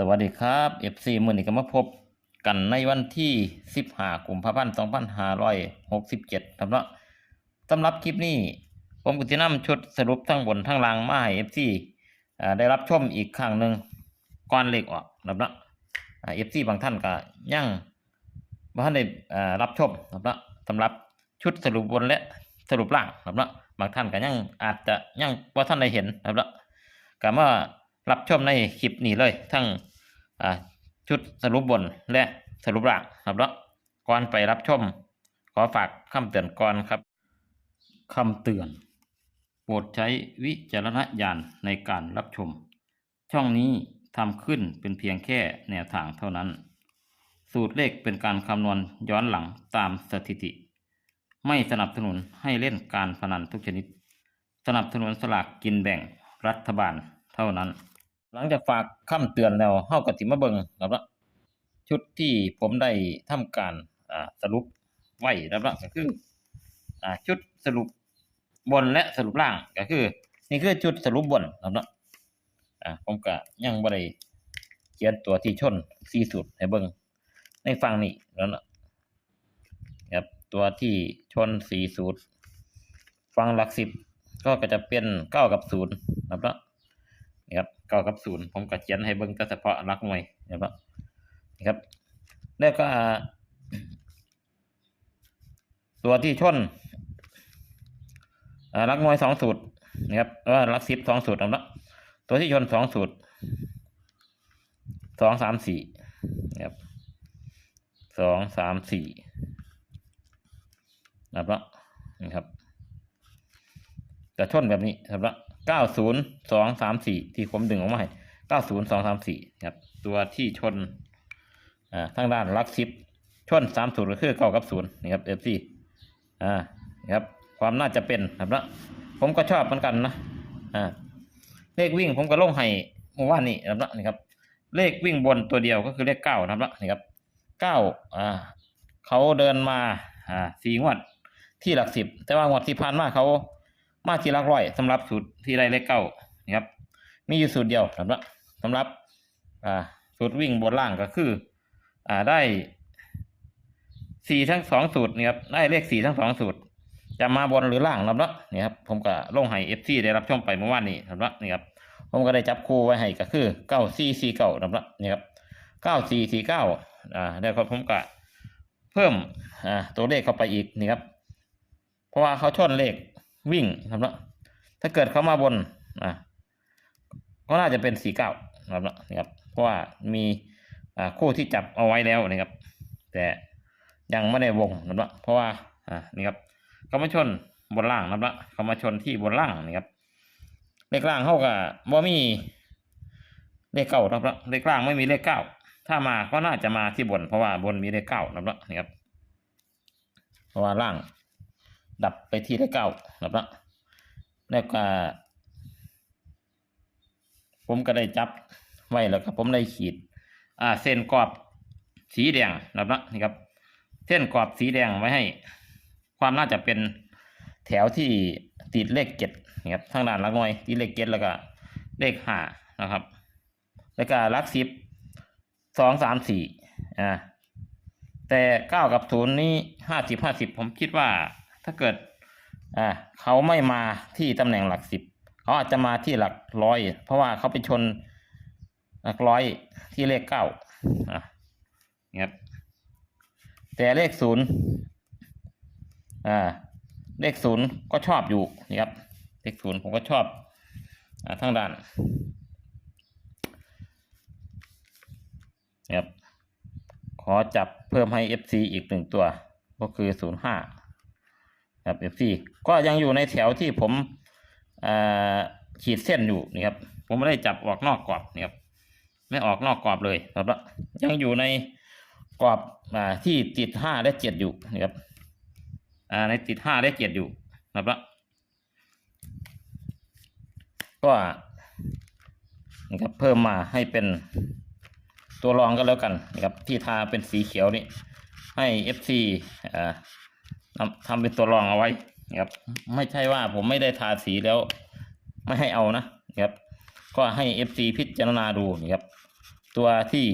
สวัสดีครับ FC มื้อนี้ก็มาพบกันในวันที่ 15กุมภาพันธ์2567ครับเนาะสำหรับคลิปนี้ ผมก็จะนำชุดสรุปทั้งบนทั้งล่างมาให้ FC ได้รับชมอีกครั้งหนึ่งก่อนเลขออกครับเนาะอ่า FC บางท่านก็ยังบ่ทันได้รับชมครับเนาะสำหรับชุดสรุปบนและสรุปล่างครับเนาะบางท่านก็ยังอาจจะยังบ่ทันได้เห็นครับเนาะก็มารับชมในคลิปนี้เลยทั้ง ชุดสรุปบนและสรุปล่างครับเนาะก่อนไปรับชม ขอฝากคำเตือนก่อนครับคำเตือน โปรดใช้วิจารณญาณในการรับชม ช่องนี้ทำขึ้นเป็นเพียงแค่แนวทางเท่านั้น สูตรเลขเป็นการคำนวณย้อนหลังตามสถิติ ไม่สนับสนุนให้เล่นการพนันทุกชนิด สนับสนุนสลากกินแบ่งรัฐบาลเท่านั้น หลังจากฝากคำเตือนแล้วเฮาก็สิมาเบิ่งครับว่าชุดที่ผมได้ทำการอ่าสรุปไว้ครับว่าก็คืออ่าชุดสรุปบนและสรุปล่างก็คือ นี่คือชุดสรุปบนครับเนาะอ่าผมก็ยังบ่ได้เขียนตัวที่ชนสี่สุดให้เบิ่งในฝั่งนี้แล้วนะครับตัวที่ชนสี่สูตร ฟังหลักสิบก็จะเป็นเก้ากับศูนย์นะครับ นะครับเก้ากับศูนย์ผมก็เขียนให้เบิ่งแต่เฉพาะหลักหน่วยนะครับนี่ครับ แล้วก็ ตัวที่ชนอ่าหลักหน่วยสองสูตรนะครับว่าหลักสิบสองสูตรนะครับเนาะตัวที่ชนสองสูตรสองสามสี่นะครับสองสามสี่นะครับนะครับจะชนแบบนี้ครับละ เก้าศูนย์สองสามสี่ที่ผมดึงออกมาให้เก้าศูนย์สองสามสี่ครับ ตัวที่ชนอ่าทางด้านลักซิปชนสามศูนย์ก็คือเก้ากับศูนย์นี่ครับเอฟซีอ่าครับ ความน่าจะเป็นครับละผมก็ชอบเหมือนกันนะอ่าเลขวิ่งผมก็ลงให้เมื่อวานนี้ครับละนี่ครับ เลขวิ่งบนตัวเดียวก็คือเลขเก้านะครับละนี่ครับเก้าอ่าเขาเดินมาอ่าสี่งวดที่หลักสิบ แต่ว่างวดที่ผ่านมาเขา มาที่ลักร้อยสำหรับสูตรที่ได้เลขเก้านี่ครับ มีอยู่สูตรเดียวสำหรับสำหรับอ่าสูตรวิ่งบนล่างก็คืออ่าได้สี่ทั้งสองสูตรนี่ครับได้เลขสี่ทั้งสองสูตร จะมาบนหรือล่างนะครับเนาะนี่ครับผมก็ลงให้เอฟซีได้รับชมไปเมื่อวานนี้ครับเนาะนี่ครับผมก็ได้จับคู่ไว้ให้ก็คือเก้าสี่สี่เก้านะครับเนาะนี่ครับเก้าสี่สี่เก้าอ่าแล้วก็ผมก็เพิ่มอ่าตัวเลขเข้าไปอีกนี่ครับ เพราะว่าเขาชนเลข วิ่งครับเนาะถ้าเกิดเขามาบนอ่าก็น่าจะเป็นสี่เก้าครับเนาะนี่ครับเพราะว่ามีอ่าคู่ที่จับเอาไว้แล้วนะครับ แต่ยังไม่ได้วงครับเนาะเพราะว่าอ่านี่ครับเขามาชนบนล่างครับเนาะเขามาชนที่บนล่างนี่ครับเลขล่างเขากับว่ามีเลขเก้าครับเนาะเลขล่างไม่มีเลขเก้าถ้ามาก็น่าจะมาที่บน เพราะว่าบนมีเลขเก้านะครับเนาะนี่ครับเพราะว่าล่าง ดับไปที่เลขเก้านะครับเนะแล้วก็ ผมก็ได้จับไว้แล้วก็ผมได้ขีด อ่า เส้นกรอบสีแดงนะครับเนะนี่ครับ เส้นกรอบสีแดงไว้ให้ ความน่าจะเป็นแถวที่ติดเลขเจ็ดนะครับทางด้านลักหน่วยที่เลขเจ็ดแล้วก็เลขห้านะครับ แล้วก็ลักสิบสองสามสี่อ่าแต่เก้ากับศูนย์นี้ห้าสิบห้าสิบผมคิดว่า ถ้าเกิดอ่าเขาไม่มาที่ตำแหน่งหลักสิบเขาอาจจะมาที่หลักร้อย เพราะว่าเขาไปชนหลักร้อยที่เลขเก้าอะครับแต่เลขศูนย์อ่าเลขศูนย์ก็ชอบอยู่นี่ครับเลขศูนย์ผมก็ชอบอ่าทางด้านนี่ครับขอจับเพิ่มให้ FC อีกหนึ่งตัว ก็คือศูนย์ห้า ครับ FC ก็ยังอยู่ในแถวที่ผมขีดเส้นอยู่นี่ครับ ผมไม่ได้จับออกนอกกรอบนี่ครับ ไม่ออกนอกกรอบเลยครับแล้วยังอยู่ในกรอบอที่ติดห้าและเจ็ดอยู่นี่ครับในติดห้าและเจ็ดอยู่ครับแล้วก็นะครับเพิ่มมาให้เป็นตัวรองก็แล้วกันนะครับที่ทาเป็นสีเขียวนี่ให้ FC อ่า ทำทำเป็นตัวรองเอาไว้ครับ ไม่ใช่ว่าผมไม่ได้ทาสีแล้ว ไม่ให้เอานะครับ ก็ให้ FC พิจารณาดูนะครับ ตัวที่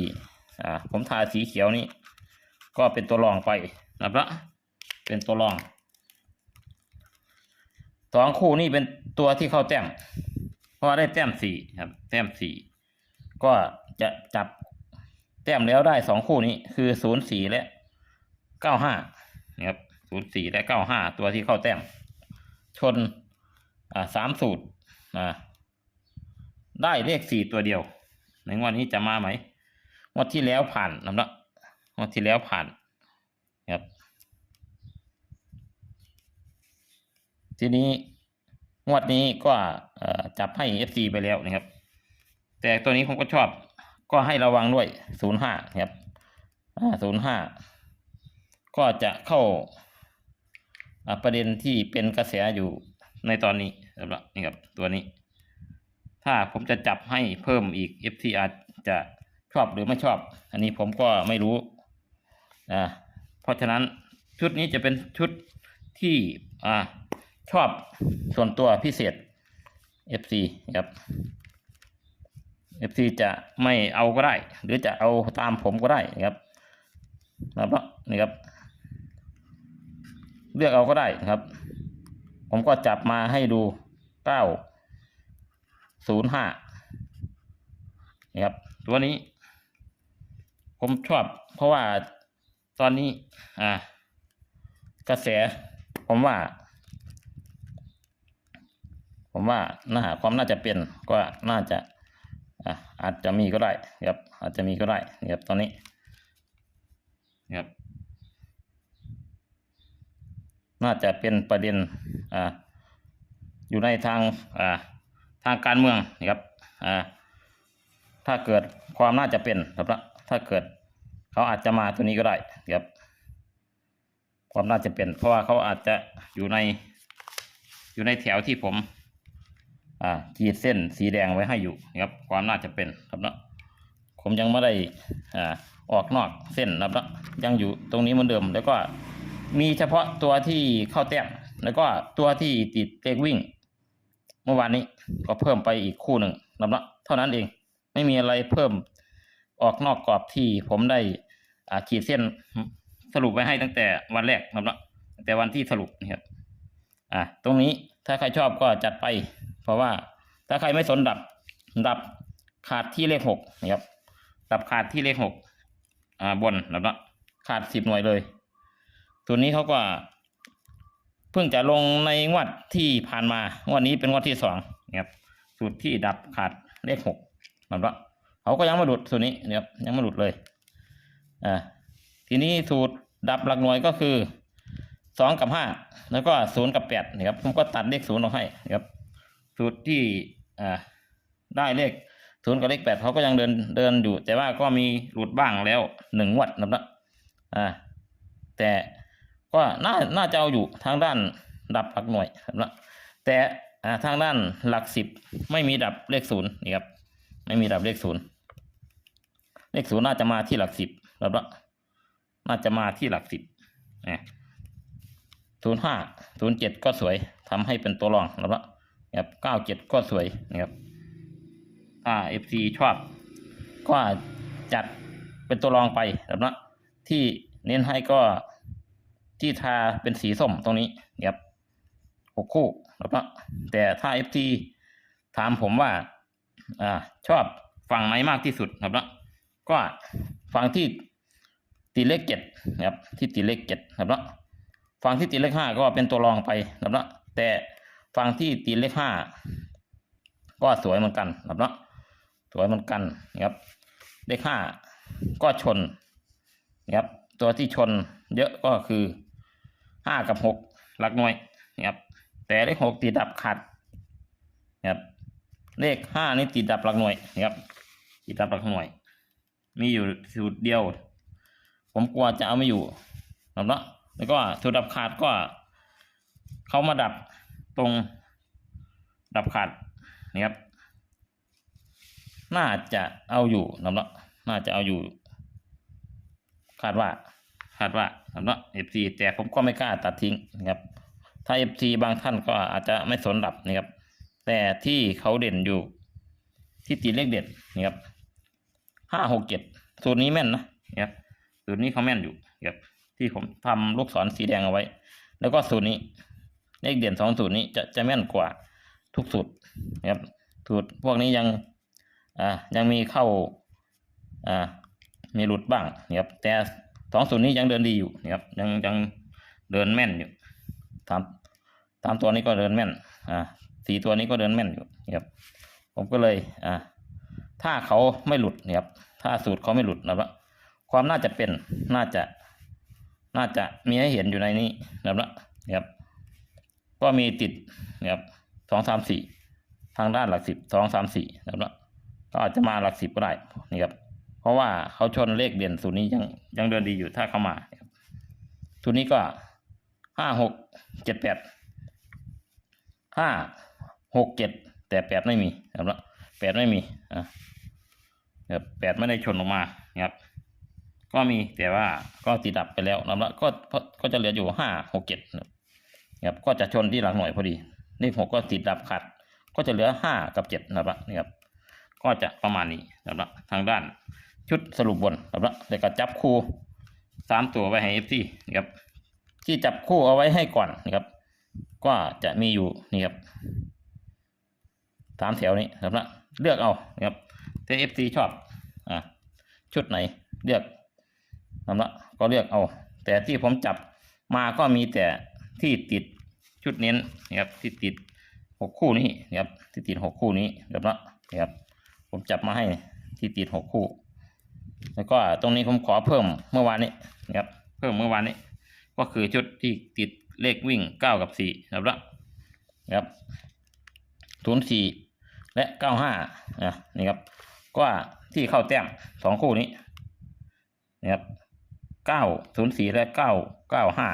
อ่าผมทาสีเขียวนี้ก็เป็นตัวรองไปนะครับเป็นตัวรองสองคู่นี่เป็นตัวที่เข้าแต้มเพราะได้แต้มสี่ครับ แต้มสี่ก็จะจับแต้มแล้วได้สองคู่นี้คือศูนย์สี่และเก้าห้านะครับ ศูนย์สี่และเก้าห้าตัวที่เข้าแต้ม ชนอ่าสามสูตรอ่าได้เลขสี่ตัวเดียว ในงวดนี้จะมาไหมงวดที่แล้วผ่านนะละงวดที่แล้วผ่านครับ ทีนี้งวดนี้ก็จับให้ FC ไปแล้วนะครับ แต่ตัวนี้ผมก็ชอบก็ให้ระวังด้วยศูนย์ห้าครับศูนย์ห้าก็จะเข้า ประเด็นที่เป็นกระแสอยู่ในตอนนี้สำหรับนี่ครับตัวนี้ ถ้าผมจะจับให้เพิ่มอีก FT อาจจะชอบหรือไม่ชอบ อันนี้ผมก็ไม่รู้อ่าเพราะฉะนั้นชุดนี้จะเป็นชุดที่อ่าชอบส่วนตัวพิเศษ FC ครับ FC จะไม่เอาก็ได้ หรือจะเอาตามผมก็ได้ครับนะครับนี่ครับ เลือกเอาก็ได้นะครับ ผมก็จับมาให้ดูเก้าศูนย์ห้านี่ครับ ตัวนี้ ผมชอบ เพราะว่าตอนนี้ อ่า กระแส ผมว่า ผมว่าน่าความน่าจะเป็นก็น่าจะอะอาจจะมีก็ได้ครับ อาจจะมีก็ได้ครับตอนนี้ครับ น่าจะเป็นประเด็นออยู่ในทางทางการเมืองนะครับถ้าเกิดความน่าจะเป็นครับละถ้าเกิดเขาอาจจะมาตัวนี้ก็ได้ครับความน่าจะเป็น เพราะว่าเขาอาจจะอยู่ในอยู่ในแถวที่ผมขีดเส้นสีแดงไว้ให้อยู่นะครับ ความน่าจะเป็นครับเนาะผมยังไม่ได้อออกนอกเส้นนะครับเนาะยังอยู่ตรงนี้เหมือนเดิมแล้วก็ มีเฉพาะตัวที่เข้าแต้มแล้วก็ตัวที่ติดเลขวิ่ง เมื่อวานนี้ก็เพิ่มไปอีกคู่หนึ่งนะครับเนาะเท่านั้นเองไม่มีอะไรเพิ่มออกนอกกรอบที่ผมได้ขีดเส้นสรุปไว้ให้ตั้งแต่วันแรกนะครับเนาะตั้งแต่วันที่สรุปนะครับอ่าตรงนี้ถ้าใครชอบก็จัดไป เพราะว่าถ้าใครไม่สนดับดับขาดที่เลขหกนะครับดับขาดที่เลขหกอ่าบนนะครับเนาะขาดสิบหน่วยเลย ตัวนี้เขาก็ เพิ่งจะลงในงวดที่ผ่านมางวดนี้เป็นงวดที่สองนะครับสูตรที่ดับขาดเลขหกนะครับเนาะเขาก็ยังม่หลุดสูตรนี้นะครับยังม่หลุดเลยอ่าทีนี้สูตรดับหลักหน่วยก็คือสองกับห้าแล้วก็ศูนย์กับแปดนะครับผมก็ตัดเลขศูนย์ออกให้นะครับสูตรที่อ่าได้เลขศูนย์กับเลขแปดเขาก็ยังเดินเดินอยู่ แต่ว่าก็มีหลุดบ้างแล้วหนึ่งงวัดนะครับอ่าแต่ ก็น่าน่าจะเอาอยู่ทางด้านดับหลักหน่วยครับแต่ทางด้านหลักสิบไม่มีดับเลขศูนย์นี่ครับไม่มีดับเลขศูนย์เลขศูนย์น่าจะมาที่หลักสิบครับน่าจะมาที่หลักสิบนะศูนย์ห้าศูนย์เจ็ดก็สวยทำให้เป็นตัวรองครับครับเก้าเจ็ดก็สวยนะครับถ้าเอฟซีชอบ ก็จัดเป็นตัวรองไปครับละที่เน้นให้ก็ ที่ทาเป็นสีส้มตรงนี้นะครับหกคู่นะครับแต่ถ้าเอฟซีถามผมว่าอ่าชอบฝั่งไหนมากที่สุดนะครับก็ฝั่งที่ตีเลขเจ็ดนะครับที่ตีเลขเจ็ดนะครับฝั่งที่ตีเลขห้าก็เป็นตัวรองไปนะครับแต่ฝั่งที่ตีเลขห้าก็สวยเหมือนกันนะครับสวยเหมือนกันนะครับเลขห้าก็ชนนะครับตัวที่ชนเยอะก็คือ ห้ากับหกหลักหน่วยนะครับแต่เลขหกตีดับขาดนะครับเลขห้านี่ติดดับหลักหน่วยนะครับติดดับหลักหน่วย มีอยู่สูตรเดียว ผมกลัวจะเอาไม่อยู่นะครับเนาะแล้วก็สูตรดับขาดก็ เขามาดับตรงดับขาดนะครับ น่าจะเอาอยู่นะครับเนาะน่าจะเอาอยู่ คาดว่า คาดว่า นะเนาะ FC แต่ผมก็ไม่กล้าตัดทิ้งนะครับ ถ้า FC บางท่านก็อาจจะไม่สนดับนะครับ แต่ที่เขาเด่นอยู่ ที่ตีเลขเด็ดนะครับห้าหกเจ็ดสูตรนี้แม่นนะนะครับสูตรนี้เขาแม่นอยู่นะครับที่ผมทำลูกศรสีแดงเอาไว้ แล้วก็สูตรนี้ เลขเด่นสองสูตรนี้จะจะแม่นกว่าทุกสูตรนะครับสูตรพวกนี้ยังอ่ายังมีเข้าอ่ามีหลุดบ้างนะครับแต่ สองสูตรนี้ยังเดินดีอยู่นะครับยังยังเดินแม่นอยู่สามสามตัวนี้ก็เดินแม่นอ่าสี่ตัวนี้ก็เดินแม่นอยู่นะครับผมก็เลยอ่าถ้าเขาไม่หลุดนะครับถ้าสูตรเขาไม่หลุดนะครับความน่าจะเป็นน่าจะน่าจะมีให้เห็นอยู่ในนี้นะครับนะครับก็มีติดนะครับสองสามสี่ทางด้านหลักสิบสองสามสี่นะครับก็อาจจะมาหลักสิบก็ได้นี่ครับ เพราะว่าเขาชนเลขเด่นสูตรนี้ยังยังเดินดีอยู่ถ้าเข้ามาสูตรนี้ก็ห้าหกเจ็ดแปดห้าหกเจ็ดแต่แปดไม่มีนะครับแปดไม่มีอะครับแปดไม่ได้ชนออกมานะครับ ก็มีแต่ว่าก็ติดดับไปแล้วนะครับก็ก็จะเหลืออยู่ห้าหกเจ็ดนะครับก็จะชนที่หลักหน่วยพอดีเลขหกก็ติดดับขัด ก็จะเหลือห้ากับเจ็ดนะครับนี่ครับก็จะประมาณนี้นะครับทางด้าน ชุดสรุปบนนะครับแล้วก็จับคู่สามตัวไว้ให้เอฟซีนะครับ ที่จับคู่เอาไว้ให้ก่อนนะครับ ก็จะมีอยู่นี่ครับสามแถวนี้นะครับเลือกเอานะครับถ้าเอฟซีชอบอ่าชุดไหนเลือกนะครับก็เลือกเอา แต่ที่ผมจับมาก็มีแต่ที่ติดชุดเน้นนะครับที่ติดหกคู่นี้นะครับที่ติดหกคู่นี้ครับนะครับ ผมจับมาให้ที่ติดหกคู่ แล้วก็ตรงนี้ผมขอเพิ่มเมื่อวานนี้นะครับ เพิ่มเมื่อวานนี้ ก็คือชุดที่ติดเลขวิ่งเก้ากับสี่นะครับนะครับศูนย์สี่และเก้าห้านะนี่ครับ ก็ที่เข้าแต้มสองคู่นี้นะครับเก้าศูนย์สี่และเก้าเก้าห้า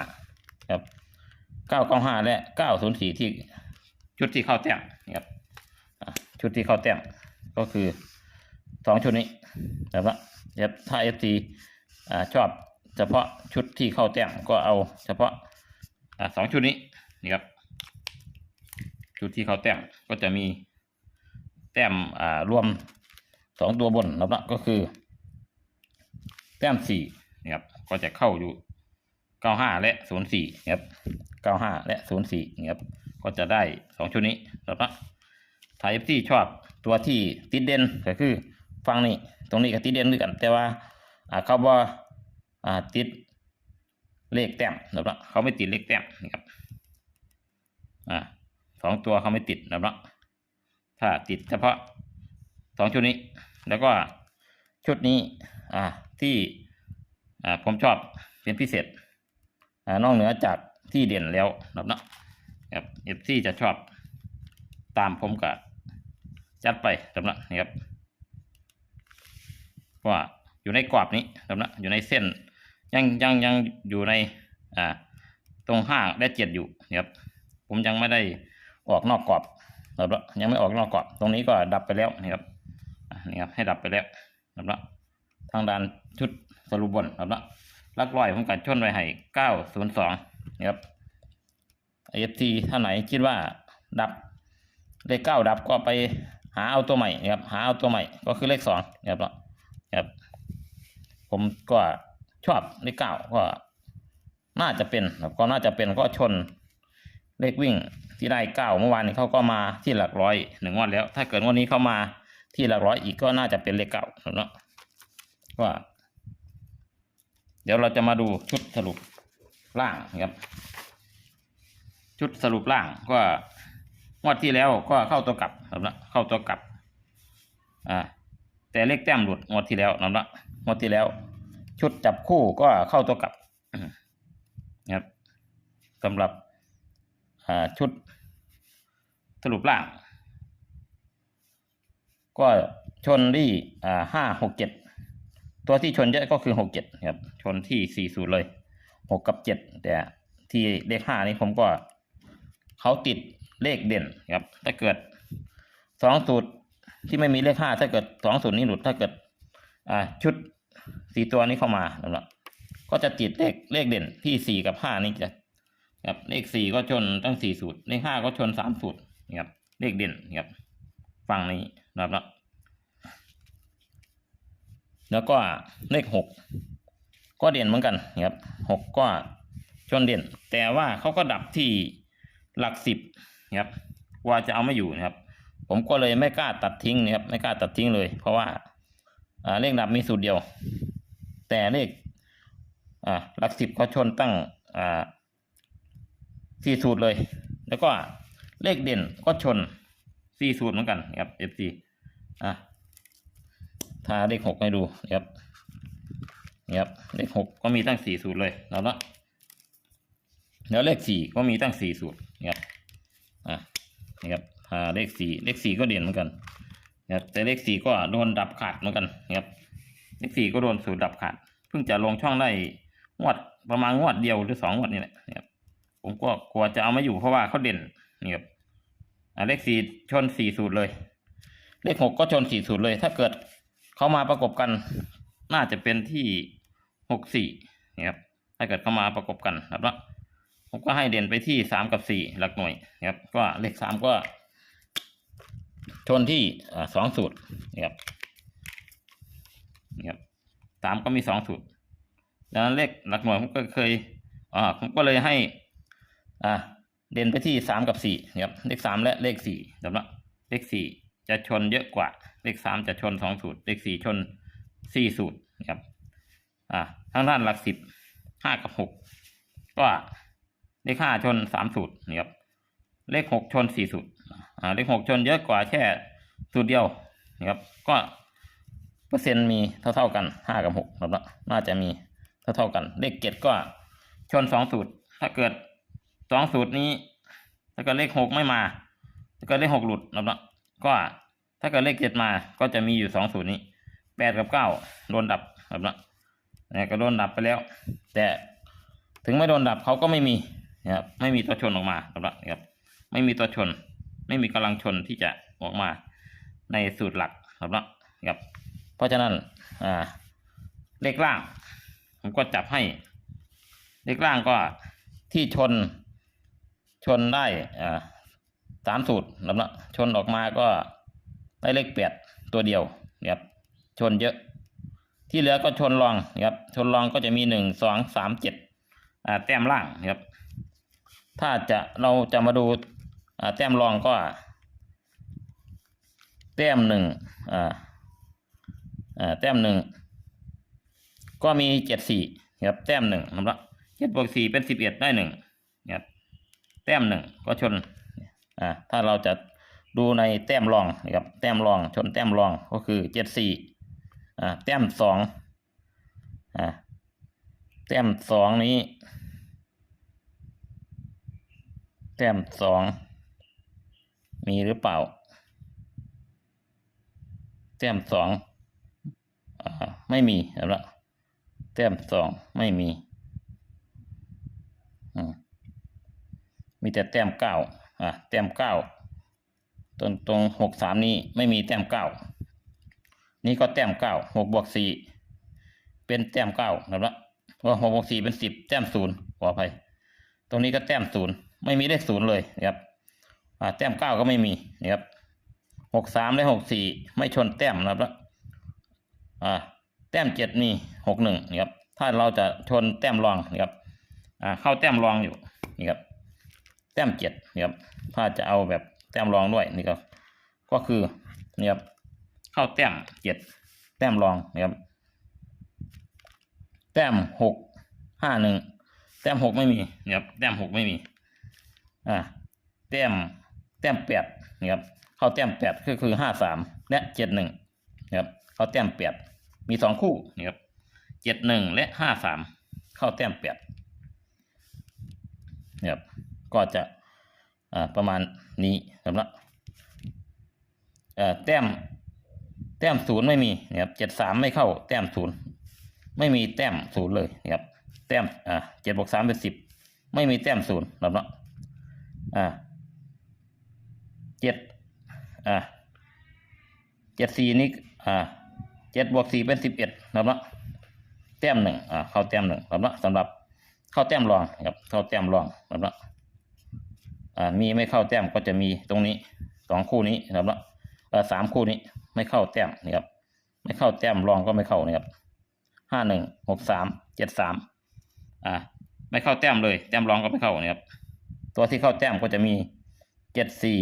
ครับเก้าเก้าห้าและเก้าศูนย์สี่ที่ชุดที่เข้าแต้มนะครับชุดที่เข้าแต้มก็คือสองชุดนี้นะครับ นะครับถ้าเอฟซีชอบเฉพาะชุดที่เข้าแต้มก็เอาเฉพาะสองชุดนี้นี่ครับ ชุดที่เข้าแต้มก็จะมีแต้มรวมสองตัวบนนะครับก็คือ แต้มสี่นะครับก็จะเข้าอยู่เก้าห้าและศูนย์สี่นะครับเก้าห้าและศูนย์สี่นะครับก็จะได้สองชุดนี้นะครับถ้าเอฟซีชอบตัวที่ติดเด่นก็คือ ฟังนี่ตรงนี้ก็ติดเด่นด้วยกัน แต่ว่าอ่าเขาว่าอ่าติดเลขแต้มนะครับเขาไม่ติดเลขแต้มนะครับอ่าสองตัวเขาไม่ติดนะครับถ้าติดเฉพาะสองชุดนี้ แล้วก็ชุดนี้อ่าที่อ่าผมชอบเป็นพิเศษอ่านอกเหนือจากที่เด่นแล้วนะครับครับเอฟซีจะชอบตามผมกับจัดไปนะครับนี่ครับ ว่าอยู่ในกรอบนี้นะครับนะอยู่ในเส้นยังยังยังอยู่ในอ่าตรงห้าและเจ็ดอยู่นะครับผมยังไม่ได้ออกนอกกรอบนะครับยังไม่ออกนอกกรอบ ตรงนี้ก็ดับไปแล้วนะครับนี่ครับให้ดับไปแล้วนะครับทางด้านชุดสรุปบนนะครับลักลอยผมกัดชนไว้ให้เก้าศูนย์สองนะครับเอฟทีท่านไหนคิดว่าดับเลขเก้าดับก็ไปหาเอาตัวใหม่นะครับหาเอาตัวใหม่ก็คือเลขสองนะครับ ครับ ผมก็ชอบเลขเก้าก็น่าจะเป็นครับก็น่าจะเป็นก็ชนเลขวิ่งที่ได้เก้าเมื่อวานนี้เขาก็มาที่หลักร้อยหนึ่งวันแล้ว ถ้าเกิดวันนี้เขามาที่หลักร้อยอีกก็น่าจะเป็นเลขเก้าครับเนาะว่าเดี๋ยวเราจะมาดูชุดสรุปล่างครับ ชุดสรุปล่างก็งวดที่แล้วก็เข้าตัวกลับครับนะเข้าตัวกลับ อ่า แต่เลขแต้มหลุดงวดที่แล้วนะครับงวดที่แล้ว ชุดจับคู่ก็เข้าตัวกลับนะครับสำหรับชุดสรุปล่าง ก็ชนที่ห้าหกเจ็ดตัวที่ชนเยอะก็คือหกเจ็ดครับ ชนที่สี่ศูนย์เลยหกกับเจ็ดแต่ที่เลขห้านี้ผมก็เขาติดเลขเด่นครับ ถ้าเกิดสองสูตร ที่ไม่มีเลขห้าถ้าเกิดสองสูตรนี้หลุดถ้าเกิด อ่า ชุดสี่ตัวนี้เข้ามาแล้วก็จะติดเลขเลขเด่นที่สี่กับห้านี่จะครับเลขสี่ก็ชนตั้งสี่สูตรเลขห้าก็ชนสามสูตรนะครับเลขเด่นนะครับฟังนี้นะครับแล้วก็เลขหกก็เด่นเหมือนกันนะครับหกก็ชนเด่น แต่ว่าเขาก็ดับที่หลักสิบนะครับว่าจะเอาไม่อยู่นะครับ ผมก็เลยไม่กล้าตัดทิ้งนะครับไม่กล้าตัดทิ้งเลย เพราะว่าเลขดับมีสูตรเดียว แต่เลขอ่าหลักสิบเขาชนตั้งอ่าสี่สูตรเลย แล้วก็เลขเด่นก็ชนสี่สูตรเหมือนกันนะครับ FC อะถ้าเลขหกให้ดูนะครับนะครับเลขหกก็มีตั้งสี่สูตรเลยแล้วละแล้วเลขสี่ก็มีตั้งสี่สูตรนะครับอะนะครับ เลขสี่เลขสี่ก็เด่นเหมือนกันนะครับแต่เลขสี่ก็โดนดับขาดเหมือนกันนะครับเลขสี่ก็โดนสูตรดับขาด เพิ่งจะลงช่องได้งวดประมาณงวดเดียวหรือสองงวดนี่แหละนะครับผมก็กลัวจะเอาม่อยู่เพราะว่าเขาเด่นนี่ครับอ่าเลขสี่ชนสี่สูตรเลย เลขหกก็ชนสี่สูตรเลย ถ้าเกิดเขามาประกบกันน่าจะเป็นที่หกสี่นี่ครับถ้าเกิดเขามาประกบกันนะครับแล้วผมก็ให้เด่นไปที่สามกับสี่หลักหน่วยนะครับก็เลขสามก็ ชนที่สองสูตรนี่ครับนี่ครับสามก็มีสองสูตรดังนั้นเลขหลักหน่วยผมก็เคยอ่าผมก็เลยให้อ่าเด่นไปที่สามกับสี่นะครับเลขสามและเลขสี่สำหรับเลขสี่จะชนเยอะกว่า เลขสามจะชนสองสูตร เลขสี่ชนสี่สูตรนะครับอ่าทางด้านหลักสิบห้ากับหกก็เลขห้าชนสามสูตรนะครับเลขหกชนสี่สูตร เลขหกชนเยอะกว่าแค่สูตรเดียวนะครับ ก็เปอร์เซ็นต์มีเท่าๆกันห้ากับหกนะครับน่าจะมีเท่าๆกัน เลขเจ็ดก็ชนสองสูตร ถ้าเกิดสองสูตรนี้ ถ้าเกิดเลขหกไม่มาถ้าเกิดเลขหกหลุดนะครับก็ถ้าเกิดเลขเจ็ดมาก็จะมีอยู่สองสูตรนี้แปดกับเก้าโดนดับนะครับเนี่ยก็โดนดับไปแล้ว แต่ถึงไม่โดนดับเขาก็ไม่มีนะครับไม่มีตัวชนออกมานะครับนะครับไม่มีตัวชน ไม่มีกำลังชนที่จะออกมาในสูตรหลักครับนะครับ เพราะฉะนั้นเลขล่าง ผมก็จับให้ เลขล่างก็ที่ชนชนได้สามสูตรครับชนออกมาก็ได้เลขแปดตัวเดียวครับชนเยอะ ที่เหลือก็ชนรองครับชนรองก็จะมีหนึ่งสองสามเจ็ดอ่าแต้มล่างครับ ถ้าจะเราจะมาดู แต้มรองก็ แต้มหนึ่งอ่าอ่าแต้มหนึ่งก็มีเจ็ดสี่ครับแต้มหนึ่งนะครับเจ็ดบวกสี่เป็นสิบเอ็ดได้หนึ่งครับแต้มหนึ่งก็ชนอ่าถ้าเราจะดูในแต้มรองนะครับแต้มรองชนแต้มรองก็คือเจ็ดสี่อ่าแต้มสองอ่าแต้มสองนี้ แต้มสอง มีหรือเปล่า แต้มสองอไม่มีแล้วแต้มสองไม่มี มีแต่แต้มเก้าอ่าแต้มเก้าตรงตรงหกสามนี้ไม่มีแต้มเก้านี่ก็แต้มเก้าหกบวกสี่เป็นแต้มเก้านะครับว่าหกบวกสี่เป็นสิบแต้มศูนย์ขออภัยตรงนี้ก็แต้มศูนย์ไม่มีเลขศูนย์เลยนะครับ แต้มเก้าก็ไม่มีนะครับหกสามและหกสี่ไม่ชนแต้มนะครับอ่าแต้มเจ็ดนี่หกหนึ่งนะครับ ถ้าเราจะชนแต้มรองนะครับอ่าเข้าแต้มรองอยู่นี่ครับ แต้มเจ็ดนะครับ ถ้าจะเอาแบบแต้มรองด้วยนี่ก็ก็คือนี่ครับเข้าแต้มเจ็ดแต้มรองนะครับ แต้มหกห้าหนึ่งแต้มหกไม่มีนะครับ แต้มหกไม่มี อ่า แต้ม แต้มแปดนะครับเข้าแต้มแปดก็คือห้าสามและเจ็ดหนึ่งนะครับเข้าแต้มแปดมีสองคู่นะครับเจ็ดหนึ่งและห้าสามเข้าแต้มแปดนะครับก็จะประมาณนี้สำหรับเอ่อแต้มแต้มศูนย์ไม่มีนะครับเจ็ดสามไม่เข้าแต้มศูนย์ไม่มีแต้มศูนย์เลยนะครับแต้มอ่าเจ็ดบวกสามเป็นสิบไม่มีแต้มศูนย์นะครับเนาะอ่า เจ็ดอ่าเจ็ดสี่นี้อ่าเจ็ดบวกสี่เป็นสิบเอ็ดนะครับเนาะแต้มหนึ่งอ่าเข้าแต้มหนึ่งนะครับเนาะสำหรับเข้าแต้มรองครับเข้าแต้มรองนะครับเนาะอ่ามีไม่เข้าแต้มก็จะมีตรงนี้สองคู่นี้นะครับเนาะเอ่อสามคู่นี้ไม่เข้าแต้มนะครับไม่เข้าแต้มรองก็ไม่เข้านะครับห้าหนึ่งหกสามเจ็ดสามอ่าไม่เข้าแต้มเลยแต้มรองก็ไม่เข้านะครับตัวที่เข้าแต้มก็จะมีเจ็ดสี่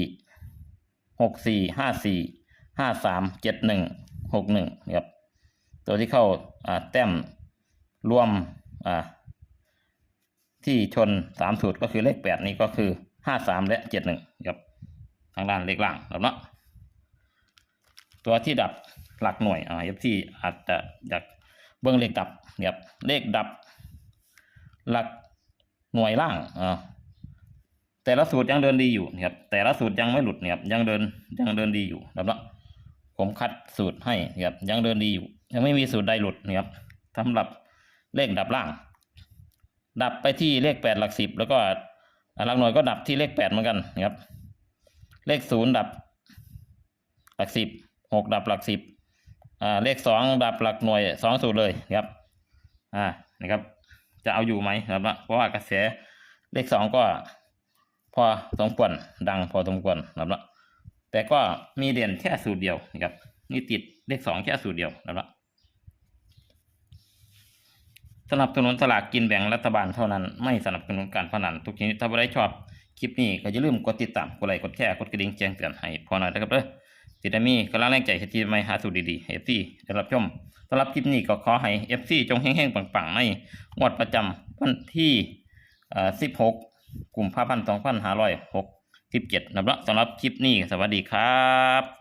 หกสี่ห้าสี่ห้าสามเจ็ดหนึ่งหกหนึ่งครับตัวที่เข้าอ่าแต้มรวมอ่าที่ชนสามสูตรก็คือเลขแปดนี้ก็คือห้าสามและเจ็ดหนึ่งครับทางด้านเลขล่างครับเนาะตัวที่ดับหลักหน่วยอ่าเอฟซีอาจจะอยากเบิ้งเลขดับครับเลขดับ หลักหน่วยล่างอ่า แต่ละสูตรยังเดินดีอยู่นะครับแต่ละสูตรยังไม่หลุดนี่ยครับยังเดินยังเดินดีอยู่ครับเนาะผมคัดสูตรให้นะครับยังเดินดีอยู่ ยังไม่มีสูตรใดหลุดนะครับสำหรับเลขดับล่าง ดับไปที่เลขแปดหลักสิบแล้วก็หลักหน่วยก็ดับที่เลขแปดเหมือนกันนะครับ เลขศูนย์ดับหลักสิบหกดับหลักสิบอ่าเลขสองดับหลักหน่วยสองสูตรเลยนะครับอ่านะครับ จะเอาอยู่ไหมนะครับเพราะว่ากระแสเลขสองก็ อสมควรดังพอสมควรนะครับแต่ก็มีเด่นแค่สูตรเดียวนะครับนี่ติดเลขสองแค่สูตรเดียวนะครับสนับสนุนสลากกินแบ่งรัฐบาลเท่านั้นไม่สนับสนุนการพนันทุกชนิดถ้าไม่ได้ชอบคลิปนี้ก็อย่าลืมกดติดตามกดไลค์กดแชร์กดกระดิ่งแจ้งเตือนให้พอหน่อยนะครับเด้อติดได้มีกำลังแรงใจให้ทีมไม่หาสูตรดีๆเอฟซีได้รับชมสำหรับคลิปนี้ก็ขอให้เอฟซีจงแห้งๆปังๆในงวดประจำวันที่อ่อ16 กลุ่มภาพันสองพันห้าร้อยหกสิบเจ็ดนะครับสำหรับคลิปนี้สวัสดีครับ